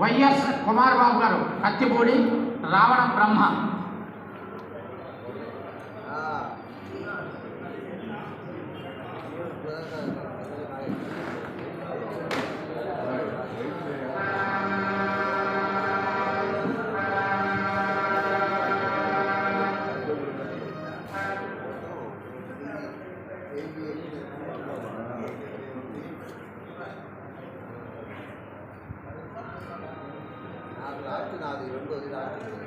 YS Kumar బాబు గారు కత్తిపూడి రావణ బ్రహ్మ Thank you. 이런 거, 기 다.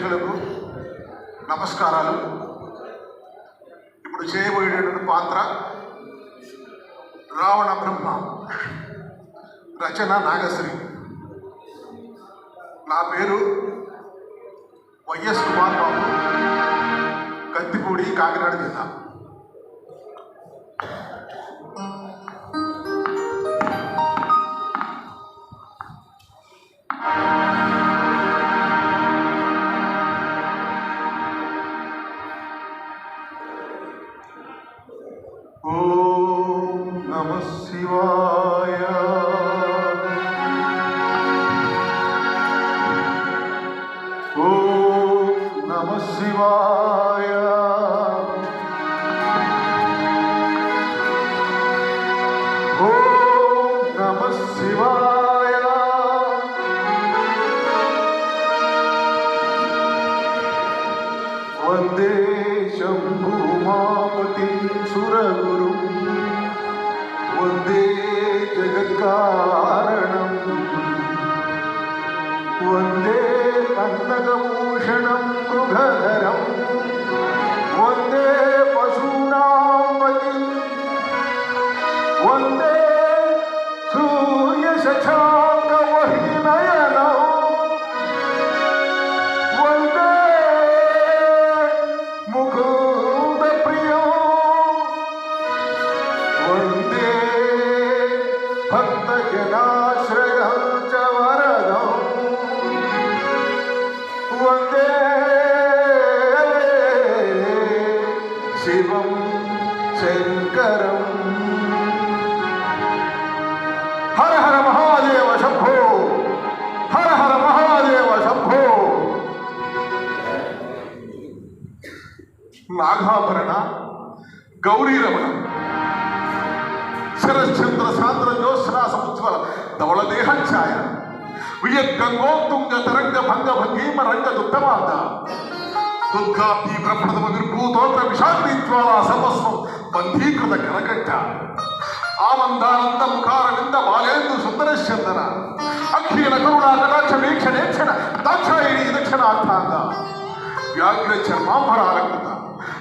ప్రేక్షకులకు నమస్కారాలు. ఇప్పుడు చేయబోయేటటువంటి పాత్ర రావణ బ్రహ్మ రచన నాగశ్రీ. నా పేరు వైఎస్ కుమార్ బాబు కత్తిపూడి కాకినాడ జిల్లా. वंदे कन्दकभूषणं मृगधरम् वंदे पशूनां वंदे वंदे सूर्यशशाङ्कवह्निनयनौ वंदे मुकुन्दप्रियो। वंदे भक्तजनाश्रयं च शिवं शङ्करम् हर हर महादेव शम्भो हर हर महादेव नागाभरण ಗೌರಿರಮಣ ಶರಶ್ಚಂದ್ರ ಸಾಂದ್ರ ಜ್ಯೋತ್ಸ್ನ ಸಮುಜ್ವಲ ವಿಜಯ ಗಂಗೋತ್ತುಂಗ ತರಂಗ ಭಂಗ ಭಂಗೀಮ ರಂಗ ದುಃಖವಾದ ದುರ್ಗಾಭಿ ಬ್ರಹ್ಮಣದ ನಿರ್ಭೂತೋತ್ರ ವಿಷಾದಿ ಜ್ವಾಲ ಸತಸ್ವ ಬಂಧೀಕೃತ ಕರಕಟ್ಟ ಆ ಮಂದಾನಂದ ಮುಖಾರವಿಂದ ಬಾಲೇಂದು ಸುಂದರಶ್ಚಂದನ. ಅಖಿಲ ಕರುಣಾ ಕಟಾಕ್ಷ ವೀಕ್ಷಣೇಕ್ಷಣ ದಾಕ್ಷಾಯಿಣಿ ದಕ್ಷಿಣ ಅರ್ಥ ಅಂದ ವ್ಯಾಘ್ರ ಚರ್ಮಾಂಬರ ಅಲಂಕೃತ.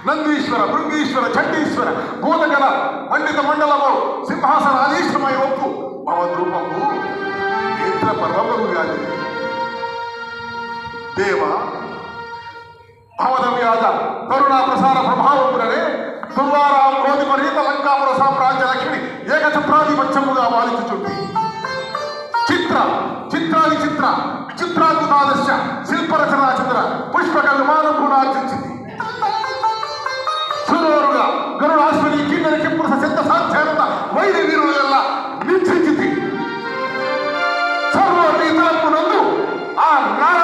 ನಂದೀಶ್ವರ ಭೃಂಗೀಶ್ವರ ಚಂಡೀಶ್ವರ ಭೂತಗಲ ಮಂಡಿತ ಮಂಡಲವು ಸಿಂಹಾಸನ ಆದೀಶ್ವಮಯ ಒಪ್ಪು. ಭವದ್ರೂಪವು నేత్ర పర్వము వ్యాధి. దేవ భవద వ్యాధ కరుణా ప్రసార ప్రభావములనే దుర్వారాం కోదిపరీత లంకాపుర సామ్రాజ్య లక్ష్మి ఏకచక్రాధిపత్యముగా పాలించుచుంది చిత్ర చిత్రాది చిత్ర విచిత్రాద్భుతాదర్శ శిల్పరచనా చిత్ర పుష్పక విమానం గుణార్జించింది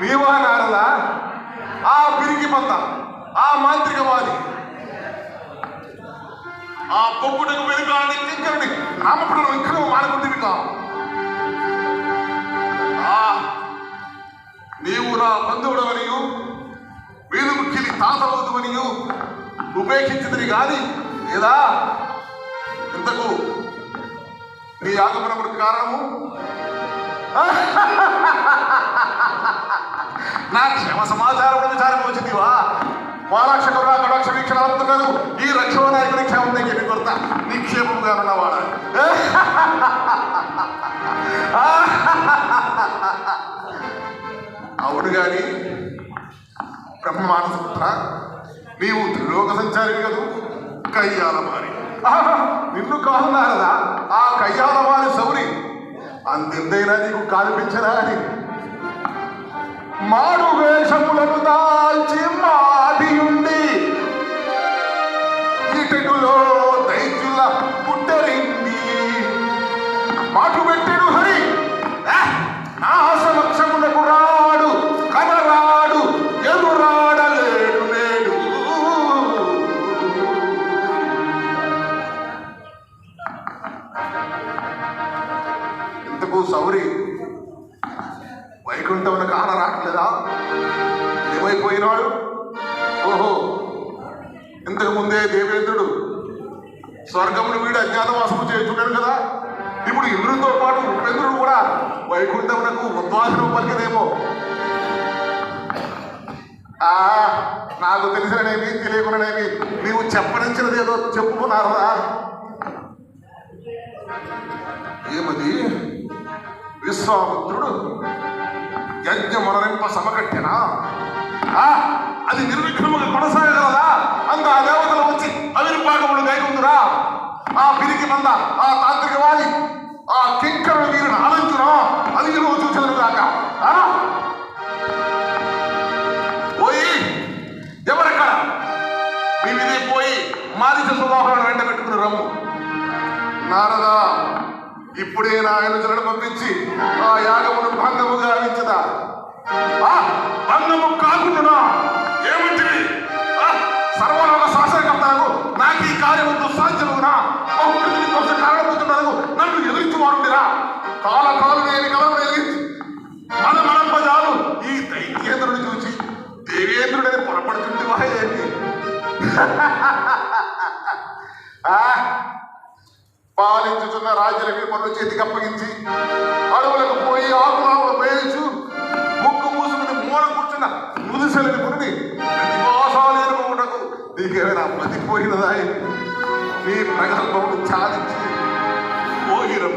మీవాడదా ఆ పిరికి పంత ఆ మాంత్రికవాది. ఆ పొప్పుటకు వెనుకాన్ని ఇంకండి రామపురం ఇంకనో మాడుకుంటుంది కా నీవు నా బంధువుడవనియు వీధి ముఖ్యని తాత అవుతుమనియు ఉపేక్షించదని కాని లేదా? ఇంతకు నీ ఆగమనము కారణము? నా క్షేమ సమాచారం విచారం వచ్చిందివా వారాక్షకుడు నా కటాక్ష వీక్షణ అవుతున్నారు ఈ రక్షణ నాయకుడి క్షేమం నేను చెప్పి కొడతా. నిక్షేపముగా ఉన్నవాడ అవును గాని బ్రహ్మానసపుత్ర నీవు త్రిలోక సంచారి కదూ కయ్యాల మారి. నిన్ను కాదున్నారదా ఆ కయ్యాల వారి సౌరి. అంతెందైనా నీకు కానిపించరా అని. మాడు వేషములను దాల్చి మాడియుండి ఇటెడులో దైత్యుల పుట్టరింది. మాటు పెట్టెడు హరి. నా సమక్షమునకు రాడు. నాకు తెలిసిననేమి తెలియకుండానేమి నీవు చెప్పనించినది ఏదో చెప్పుకున్నారా? ఏమది? విశ్వామిత్రుడు యజ్ఞమనరింప సమకట్టెనా? ఆ, అది నిర్విఘ్నముగా కొనసాగగలదా? అంత ఆ దేవతలు వచ్చి అవిర్భాగములు గైకుందురా ఆ పిరికి మంద ఆ తాంత్రిక వాలి ఆ నా పంపించి ఆ యాగమును భంగము గావించదా ఆ భంగము కాకుండా ఏమంటివి సర్వలోక శాసనకర్తలకు నాకు ఈ కార్యము దుస్సాధ్యమునా బహుకృతిని కోసం కారణమవుతున్నారు నన్ను ఎదుర్చువారుండిరా కాల కాలు నేను కలవ ఎదిరించి మన మనంపజాలు ఈ దైత్యేంద్రుని చూచి దేవేంద్రుడని పొరపడుతుంది వాయేమి పాలించుతున్న రాజ్యాలకి పనులు చేతికి అప్పగించి నీకేమైనా మతిపోయినదా నీ ప్రగల్భమును చాలించి పోయిరం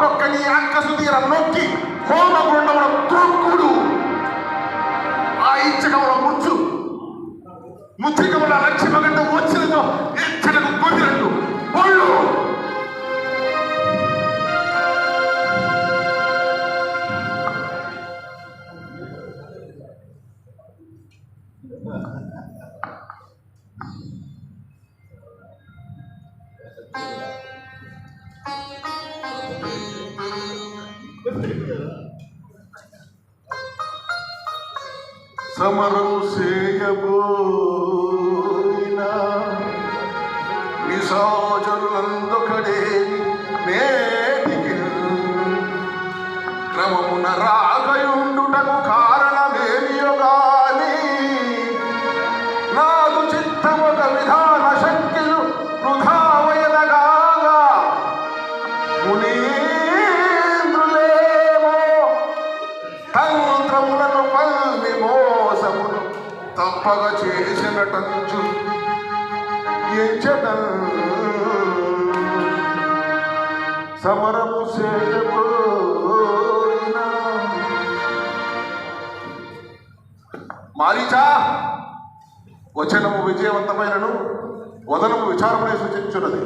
ఒక్కొక్క నీ అక్కసు తీర నొక్కి హోమగుండముల త్రొక్కుడు. ఆ ఇచ్చకముల ముచ్చు. ముచ్చికముల లక్ష్యమగంట వచ్చినతో ఇచ్చటకు కొద్దినట్టు ఒళ్ళు సమరం చేయబోయినా నిశాచరులందొకడే నేటికి క్రమమున రాగయుండుటకు కా ఎంచటం సమరము మారీచా వచనము విజయవంతమైనను వదనము విచారమునే సూచించున్నది.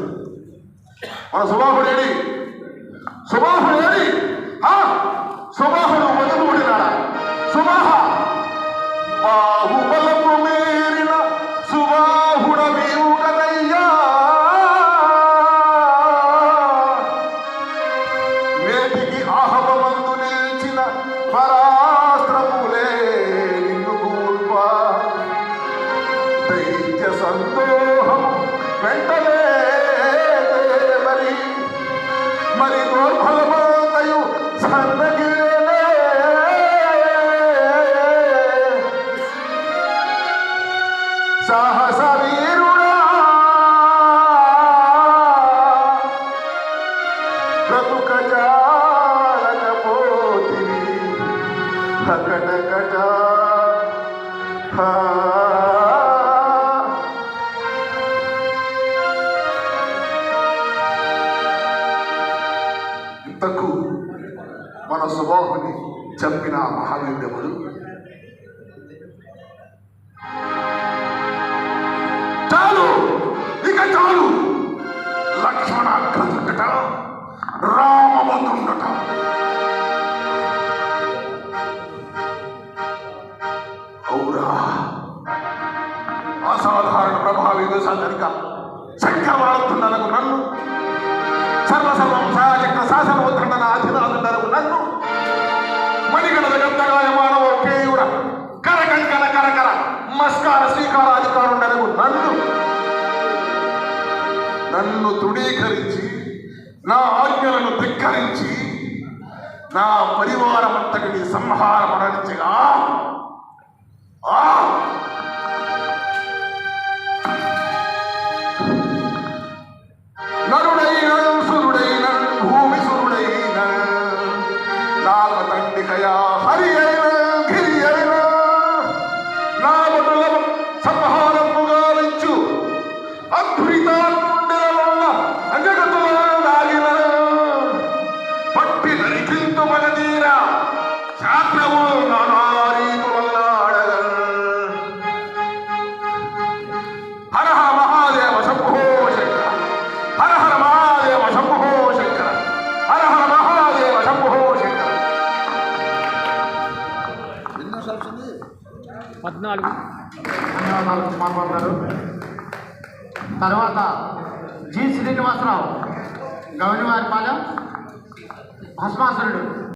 మన సుబాహుడేడి సుబాహుడేడి ఆ సుబాహుడు వదనుడినాడా సుబాహ ఇంతకు మన స్వభావాన్ని చంపిన మహావీర్యముడు సర్వసర్వం సహాచక్ర శాసన ఉద్దండన అధినాథుండలకు నన్ను మణిగణద గంధగాయ మానవ కేయుడ కరకంకన కరకర మస్కార శ్రీకార అధికారుండనకు నన్ను నన్ను తృణీకరించి నా ఆజ్ఞలను ధిక్కరించి నా పరివారమంతటిని సంహారపడించగా ఆ